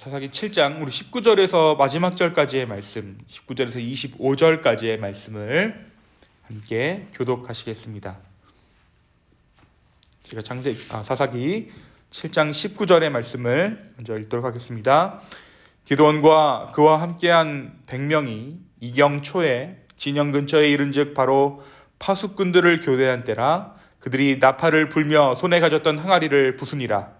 사사기 7장 우리 19절에서 마지막 절까지의 말씀, 19절에서 25절까지의 말씀을 함께 교독하시겠습니다. 제가 장세 아, 사사기 7장 19절의 말씀을 먼저 읽도록 하겠습니다. 기도원과 그와 함께한 100명이 이경 초에 진영 근처에 이른즉 바로 파수꾼들을 교대한 때라 그들이 나팔을 불며 손에 가졌던 항아리를 부수니라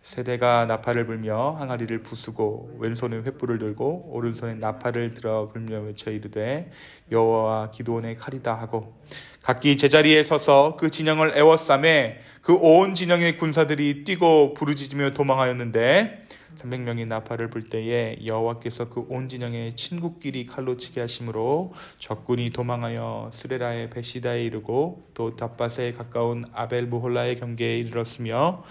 세대가 나팔을 불며 항아리를 부수고 왼손에 횃불을 들고 오른손에 나팔을 들어 불며 외쳐 이르되 여호와와 기도원의 칼이다 하고 각기 제자리에 서서 그 진영을 애워싸매 그 온 진영의 군사들이 뛰고 부르짖으며 도망하였는데 300명이 나팔을 불 때에 여호와께서 그 온 진영의 친구끼리 칼로 치게 하심으로 적군이 도망하여 스레라의 베시다에 이르고 또 답밭에 가까운 아벨 무홀라의 경계에 이르렀으며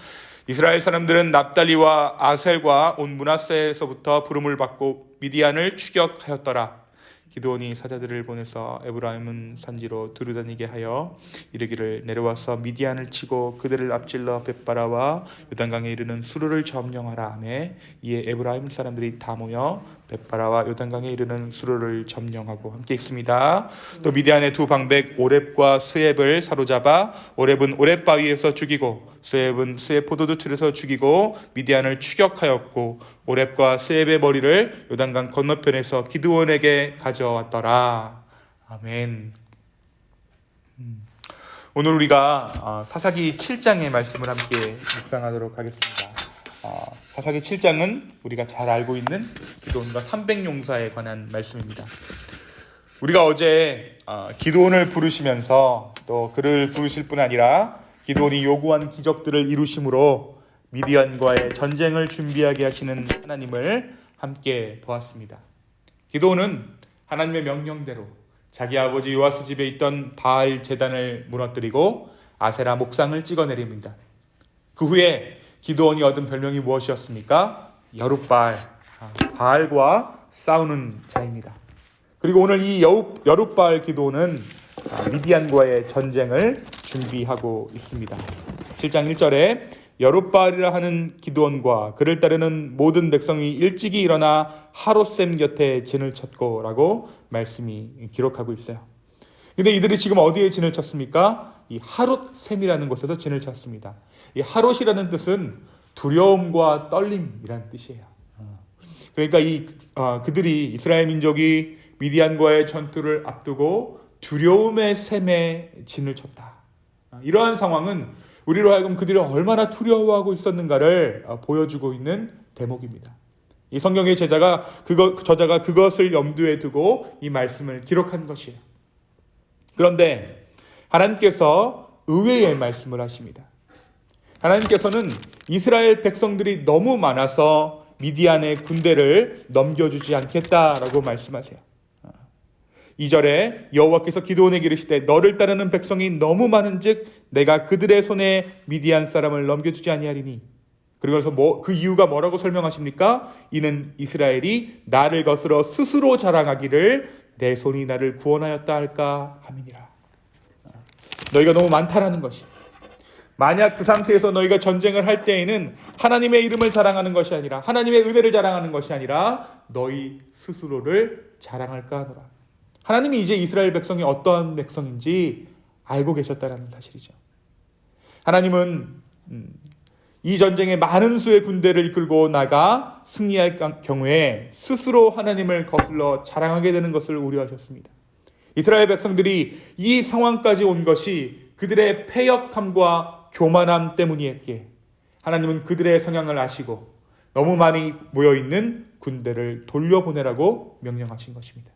이스라엘 사람들은 납달리와 아셀과 온 문하세에서부터 부름을 받고 미디안을 추격하였더라. 기도원이 사자들을 보내서 에브라임은 산지로 두루다니게 하여 이르기를 내려와서 미디안을 치고 그들을 앞질러 벳바라와 요단강에 이르는 수르를 점령하라 하매 이에 에브라임 사람들이 다 모여 벳바라와 요단강에 이르는 수르를 점령하고 함께 있습니다. 또 미디안의 두 방백 오렙과 스앱을 사로잡아 오렙은 오렙 바위에서 죽이고 스앱은 스앱 포도주틀에서 죽이고 미디안을 추격하였고 오렙과 스앱의 머리를 요단강 건너편에서 기드원에게 가져왔더라. 아멘. 음. 오늘 우리가 어, 사사기 7장의 말씀을 함께 묵상하도록 하겠습니다. 어, 사사기 7장은 우리가 잘 알고 있는 기도원과 300용사에 관한 말씀입니다. 우리가 어제 어, 기도원을 부르시면서 또 그를 부르실 뿐 아니라 기도원이 요구한 기적들을 이루심으로 미디안과의 전쟁을 준비하게 하시는 하나님을 함께 보았습니다. 기도원은 하나님의 명령대로 자기 아버지 요아스 집에 있던 바알 제단을 무너뜨리고 아세라 목상을 찍어내립니다. 그 후에 기도원이 얻은 별명이 무엇이었습니까? 아, 바알과 싸우는 자입니다. 그리고 오늘 이 여룻바알 기도는 아, 미디안과의 전쟁을 준비하고 있습니다. 7장 1절에 여룻바알이라 하는 기도원과 그를 따르는 모든 백성이 일찍이 일어나 하롯셈 곁에 진을 쳤고라고 말씀이 기록하고 있어요. 근데 이들이 지금 어디에 진을 쳤습니까? 이 하롯셈이라는 곳에서 진을 쳤습니다. 이 하롯이라는 뜻은 두려움과 떨림이라는 뜻이에요. 그러니까 이 어, 그들이 이스라엘 민족이 미디안과의 전투를 앞두고 두려움의 셈에 진을 쳤다. 이러한 상황은 우리로 하여금 그들이 얼마나 두려워하고 있었는가를 어, 보여주고 있는 대목입니다. 이 성경의 제자가 그거 저자가 그것을 염두에 두고 이 말씀을 기록한 것이에요. 그런데 하나님께서 의외의 말씀을 하십니다. 하나님께서는 이스라엘 백성들이 너무 많아서 미디안의 군대를 넘겨주지 않겠다라고 말씀하세요. 2절에 여호와께서 기도원에게 이르시되 너를 따르는 백성이 너무 많은즉 내가 그들의 손에 미디안 사람을 넘겨주지 아니하리니 그러면서 뭐, 그 이유가 뭐라고 설명하십니까? 이는 이스라엘이 나를 거스러 스스로 자랑하기를 내 손이 나를 구원하였다 할까 함이니라. 너희가 너무 많다라는 것이. 만약 그 상태에서 너희가 전쟁을 할 때에는 하나님의 이름을 자랑하는 것이 아니라 하나님의 은혜를 자랑하는 것이 아니라 너희 스스로를 자랑할까 하노라. 하나님이 이제 이스라엘 백성이 어떠한 백성인지 알고 계셨다는 사실이죠. 하나님은 음, 이 전쟁에 많은 수의 군대를 이끌고 나가 승리할 경우에 스스로 하나님을 거슬러 자랑하게 되는 것을 우려하셨습니다. 이스라엘 백성들이 이 상황까지 온 것이 그들의 패역함과 교만함 때문이었기에 하나님은 그들의 성향을 아시고 너무 많이 모여 있는 군대를 돌려보내라고 명령하신 것입니다.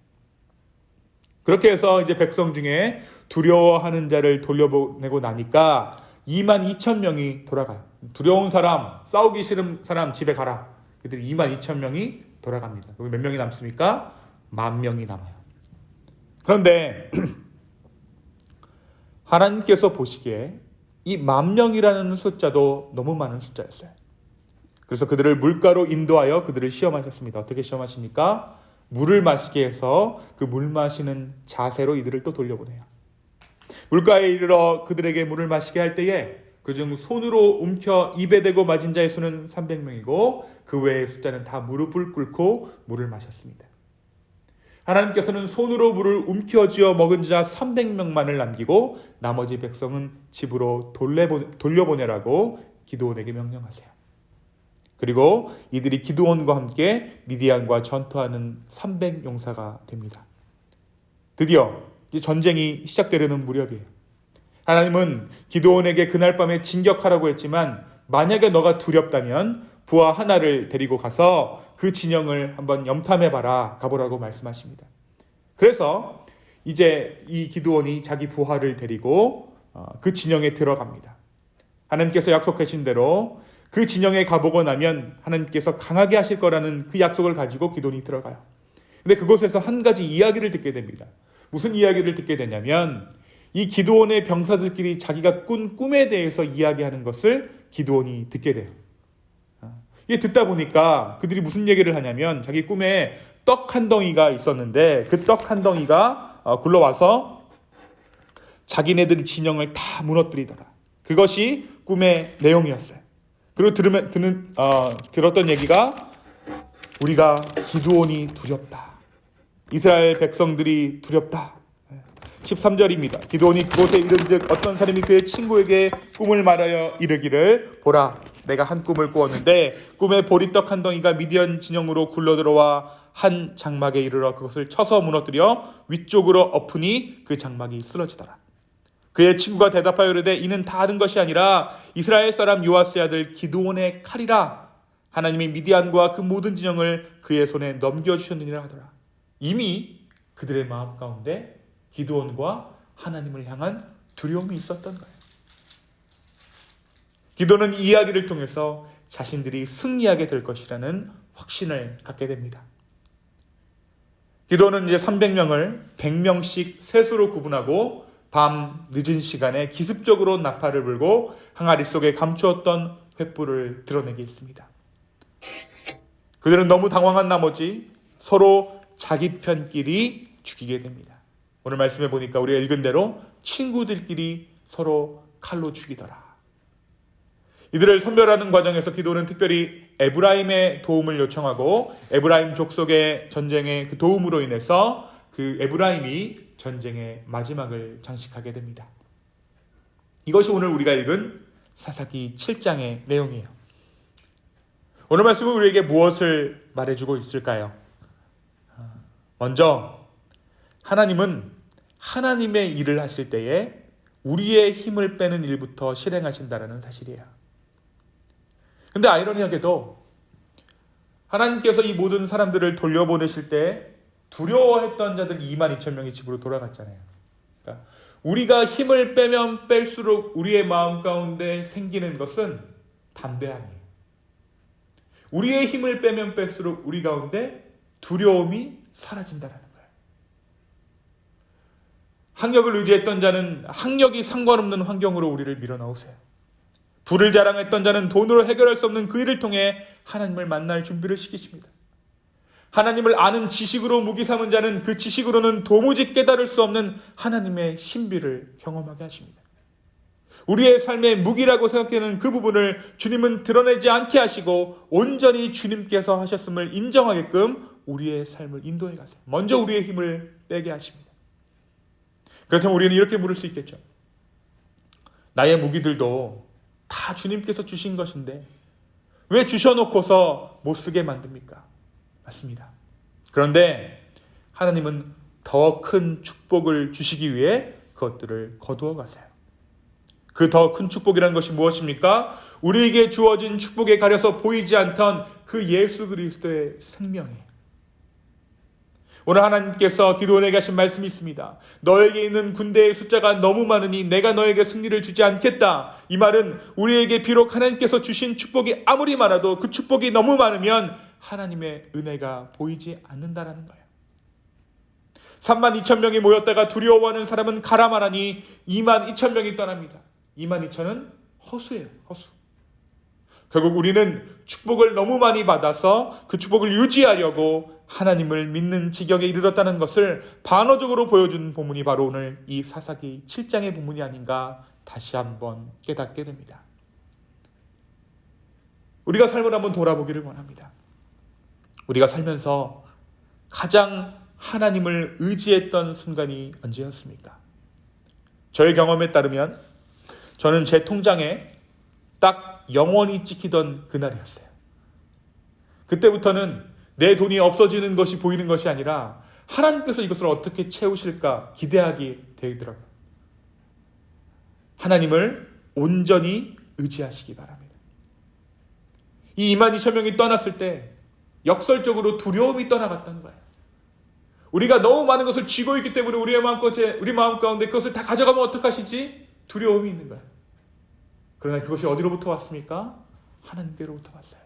그렇게 해서 이제 백성 중에 두려워하는 자를 돌려보내고 나니까 2만 2천 명이 돌아가요. 두려운 사람, 싸우기 싫은 사람 집에 가라. 그들이 2만 2천 명이 돌아갑니다. 몇 명이 남습니까? 만 명이 남아요. 그런데 하나님께서 보시기에 이 만 명이라는 숫자도 너무 많은 숫자였어요. 그래서 그들을 물가로 인도하여 그들을 시험하셨습니다. 어떻게 시험하십니까? 물을 마시게 해서 그 물 마시는 자세로 이들을 또 돌려보내요. 물가에 이르러 그들에게 물을 마시게 할 때에 그중 손으로 움켜 입에 대고 맞은 자의 수는 300명이고 그 외의 숫자는 다 무릎을 꿇고 물을 마셨습니다. 하나님께서는 손으로 물을 움켜쥐어 먹은 자 300명만을 남기고 나머지 백성은 집으로 돌려보, 돌려보내라고 기도원에게 명령하세요. 그리고 이들이 기도원과 함께 미디안과 전투하는 300 용사가 됩니다. 드디어 이 전쟁이 시작되려는 무렵이에요. 하나님은 기도원에게 그날 밤에 진격하라고 했지만 만약에 너가 두렵다면 부하 하나를 데리고 가서 그 진영을 한번 염탐해 봐라 가보라고 말씀하십니다. 그래서 이제 이 기도원이 자기 부하를 데리고 어, 그 진영에 들어갑니다. 하나님께서 약속하신 대로 그 진영에 가보고 나면 하나님께서 강하게 하실 거라는 그 약속을 가지고 기도원이 들어가요. 근데 그곳에서 한 가지 이야기를 듣게 됩니다. 무슨 이야기를 듣게 되냐면 이 기도원의 병사들끼리 자기가 꾼 꿈에 대해서 이야기하는 것을 기도원이 듣게 돼요. 이게 듣다 보니까 그들이 무슨 얘기를 하냐면 자기 꿈에 떡 한 덩이가 있었는데 그 떡 한 덩이가 어, 굴러와서 자기네들 진영을 다 무너뜨리더라. 그것이 꿈의 내용이었어요. 그리고 들으면 듣는 어, 들었던 얘기가 우리가 기도원이 두렵다. 이스라엘 백성들이 두렵다. 13절입니다. 기도원이 그곳에 이른즉 어떤 사람이 그의 친구에게 꿈을 말하여 이르기를 보라 내가 한 꿈을 꾸었는데 꿈에 보리떡 한 덩이가 미디안 진영으로 굴러 들어와 한 장막에 이르러 그것을 쳐서 무너뜨려 위쪽으로 엎으니 그 장막이 쓰러지더라. 그의 친구가 대답하여 이르되 이는 다른 것이 아니라 이스라엘 사람 요아스의 아들 기도원의 칼이라 하나님이 미디안과 그 모든 진영을 그의 손에 넘겨 주셨느니라 하더라. 이미 그들의 마음 가운데 기도원과 하나님을 향한 두려움이 있었던 거예요. 기도는 이 이야기를 통해서 자신들이 승리하게 될 것이라는 확신을 갖게 됩니다. 기도는 이제 300명을 100명씩 셋으로 구분하고 밤 늦은 시간에 기습적으로 나팔을 불고 항아리 속에 감추었던 횃불을 드러내게 했습니다. 그들은 너무 당황한 나머지 서로 자기 편끼리 죽이게 됩니다. 오늘 말씀해 보니까 우리가 읽은 대로 친구들끼리 서로 칼로 죽이더라. 이들을 선별하는 과정에서 기도는 특별히 에브라임의 도움을 요청하고 에브라임 족속의 전쟁의 그 도움으로 인해서 그 에브라임이 전쟁의 마지막을 장식하게 됩니다. 이것이 오늘 우리가 읽은 사사기 7장의 내용이에요. 오늘 말씀은 우리에게 무엇을 말해주고 있을까요? 먼저 하나님은 하나님의 일을 하실 때에 우리의 힘을 빼는 일부터 실행하신다라는 사실이에요. 근데 아이러니하게도 하나님께서 이 모든 사람들을 돌려보내실 때 두려워했던 자들 2만 2천 명이 집으로 돌아갔잖아요. 그러니까 우리가 힘을 빼면 뺄수록 우리의 마음 가운데 생기는 것은 담대함이에요. 우리의 힘을 빼면 뺄수록 우리 가운데 두려움이 사라진다는 거예요. 학력을 의지했던 자는 학력이 상관없는 환경으로 우리를 밀어넣으세요. 부를 자랑했던 자는 돈으로 해결할 수 없는 그 일을 통해 하나님을 만날 준비를 시키십니다. 하나님을 아는 지식으로 무기 삼은 자는 그 지식으로는 도무지 깨달을 수 없는 하나님의 신비를 경험하게 하십니다. 우리의 삶의 무기라고 생각되는 그 부분을 주님은 드러내지 않게 하시고 온전히 주님께서 하셨음을 인정하게끔 우리의 삶을 인도해 가세요. 먼저 우리의 힘을 빼게 하십니다. 그렇다면 우리는 이렇게 물을 수 있겠죠. 나의 무기들도 다 주님께서 주신 것인데 왜 주셔놓고서 못 쓰게 만듭니까? 맞습니다. 그런데 하나님은 더 큰 축복을 주시기 위해 그것들을 거두어 가세요. 그 더 큰 축복이라는 것이 무엇입니까? 우리에게 주어진 축복에 가려서 보이지 않던 그 예수 그리스도의 생명이에요. 오늘 하나님께서 기도원에게 하신 말씀이 있습니다. 너에게 있는 군대의 숫자가 너무 많으니 내가 너에게 승리를 주지 않겠다. 이 말은 우리에게 비록 하나님께서 주신 축복이 아무리 많아도 그 축복이 너무 많으면 하나님의 은혜가 보이지 않는다라는 거예요. 3만 2천 명이 모였다가 두려워하는 사람은 가라 말하니 2만 2천 명이 떠납니다. 2만 2천은 허수예요. 허수. 결국 우리는 축복을 너무 많이 받아서 그 축복을 유지하려고 하나님을 믿는 지경에 이르렀다는 것을 반어적으로 보여준 본문이 바로 오늘 이 사사기 7장의 본문이 아닌가 다시 한번 깨닫게 됩니다. 우리가 삶을 한번 돌아보기를 원합니다. 우리가 살면서 가장 하나님을 의지했던 순간이 언제였습니까? 저의 경험에 따르면 저는 제 통장에 딱 영원히 찍히던 그날이었어요. 그때부터는 내 돈이 없어지는 것이 보이는 것이 아니라 하나님께서 이것을 어떻게 채우실까 기대하게 되더라고요. 하나님을 온전히 의지하시기 바랍니다. 이 2만 2천 명이 떠났을 때 역설적으로 두려움이 떠나갔다는 거예요. 우리가 너무 많은 것을 쥐고 있기 때문에 우리의 마음 가운데, 우리 마음 가운데 그것을 다 가져가면 어떡하시지? 두려움이 있는 거예요. 그러나 그것이 어디로부터 왔습니까? 하나님께로부터 왔어요.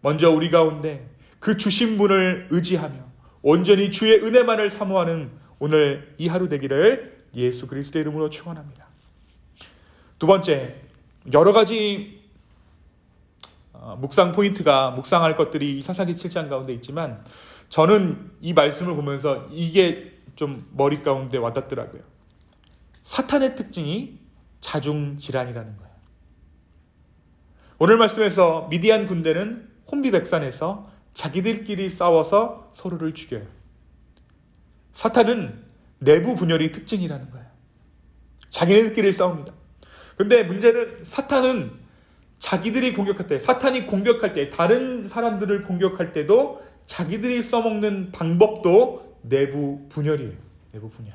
먼저 우리 가운데 그 주신 분을 의지하며 온전히 주의 은혜만을 사모하는 오늘 이 하루 되기를 예수 그리스도의 이름으로 축원합니다. 두 번째, 여러 가지 어, 묵상 포인트가 묵상할 것들이 사사기 7장 가운데 있지만 저는 이 말씀을 보면서 이게 좀 머리 가운데 와닿더라고요. 사탄의 특징이 자중 질환이라는 거예요. 오늘 말씀에서 미디안 군대는 혼비백산에서 자기들끼리 싸워서 서로를 죽여요. 사탄은 내부 분열이 특징이라는 거예요. 자기네들끼리 싸웁니다. 근데 문제는 사탄은 자기들이 공격할 때, 사탄이 공격할 때, 다른 사람들을 공격할 때도 자기들이 써먹는 방법도 내부 분열이에요. 내부 분열.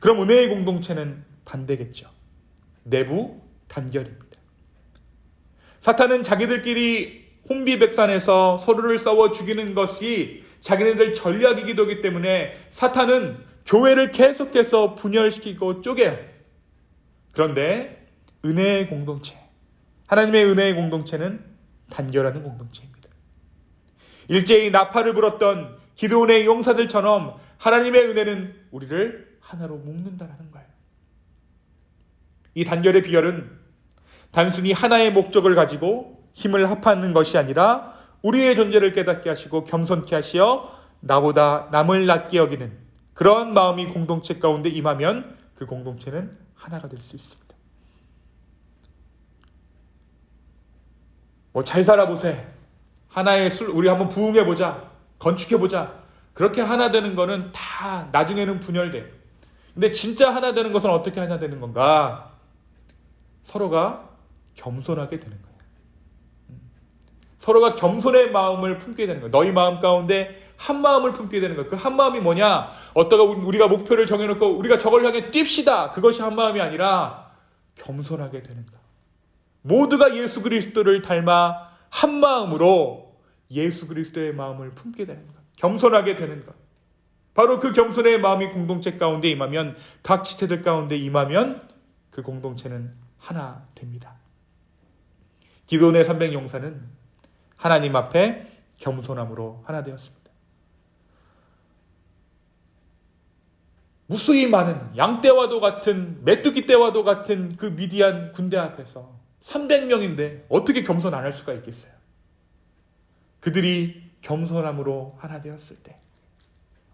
그럼 은혜의 공동체는 반대겠죠. 내부 단결입니다. 사탄은 자기들끼리 혼비백산에서 서로를 싸워 죽이는 것이 자기네들 전략이기도 하기 때문에 사탄은 교회를 계속해서 분열시키고 쪼개요. 그런데 은혜의 공동체, 하나님의 은혜의 공동체는 단결하는 공동체입니다. 일제히 나팔을 불었던 기도원의 용사들처럼 하나님의 은혜는 우리를 하나로 묶는다라는 거예요. 이 단결의 비결은 단순히 하나의 목적을 가지고 힘을 합하는 것이 아니라 우리의 존재를 깨닫게 하시고 겸손케 하시어 나보다 남을 낮게 여기는 그런 마음이 공동체 가운데 임하면 그 공동체는 하나가 될 수 있습니다. 뭐 잘 살아보세. 하나의 술 우리 한번 부흥해 보자. 건축해 보자. 그렇게 하나 되는 거는 다 나중에는 분열돼. 근데 진짜 하나 되는 것은 어떻게 하나 되는 건가? 서로가 겸손하게 되는 거예요. 음. 서로가 겸손의 마음을 품게 되는 거예요. 너희 마음 가운데 한 마음을 품게 되는 거예요. 그 한 마음이 뭐냐? 어떠가 우리가 목표를 정해놓고 우리가 저걸 향해 뜁시다. 그것이 한 마음이 아니라 겸손하게 되는 것. 모두가 예수 그리스도를 닮아 한 마음으로 예수 그리스도의 마음을 품게 되는 것. 겸손하게 되는 것. 바로 그 겸손의 마음이 공동체 가운데 임하면 각 지체들 가운데 임하면 그 공동체는 하나 됩니다. 기도원의 300용사는 하나님 앞에 겸손함으로 하나 되었습니다. 무수히 많은 양떼와도 같은 메뚜기 떼와도 같은 그 미디안 군대 앞에서 300명인데 어떻게 겸손 안 할 수가 있겠어요? 그들이 겸손함으로 하나 되었을 때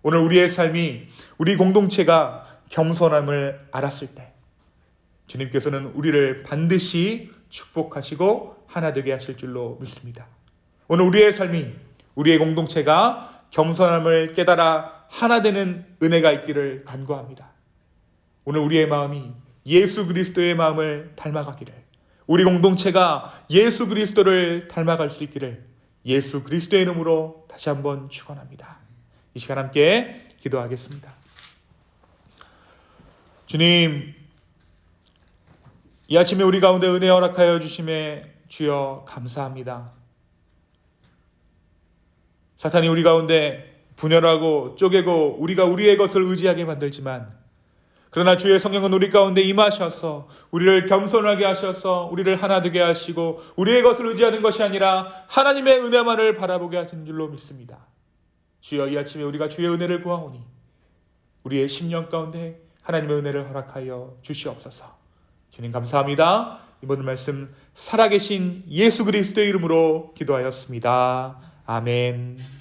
오늘 우리의 삶이 우리 공동체가 겸손함을 알았을 때 주님께서는 우리를 반드시 축복하시고 하나 되게 하실 줄로 믿습니다. 오늘 우리의 삶이 우리의 공동체가 겸손함을 깨달아 하나 되는 은혜가 있기를 간구합니다. 오늘 우리의 마음이 예수 그리스도의 마음을 닮아가기를 우리 공동체가 예수 그리스도를 닮아갈 수 있기를 예수 그리스도의 이름으로 다시 한번 축원합니다. 이 시간 함께 기도하겠습니다. 주님, 이 아침에 우리 가운데 은혜 허락하여 주심에 주여 감사합니다. 사탄이 우리 가운데 분열하고 쪼개고 우리가 우리의 것을 의지하게 만들지만 그러나 주의 성령은 우리 가운데 임하셔서 우리를 겸손하게 하셔서 우리를 하나 되게 하시고 우리의 것을 의지하는 것이 아니라 하나님의 은혜만을 바라보게 하신 줄로 믿습니다. 주여 이 아침에 우리가 주의 은혜를 구하오니 우리의 심령 가운데 하나님의 은혜를 허락하여 주시옵소서. 주님 감사합니다. 이번 말씀 살아계신 예수 그리스도의 이름으로 기도하였습니다. 아멘.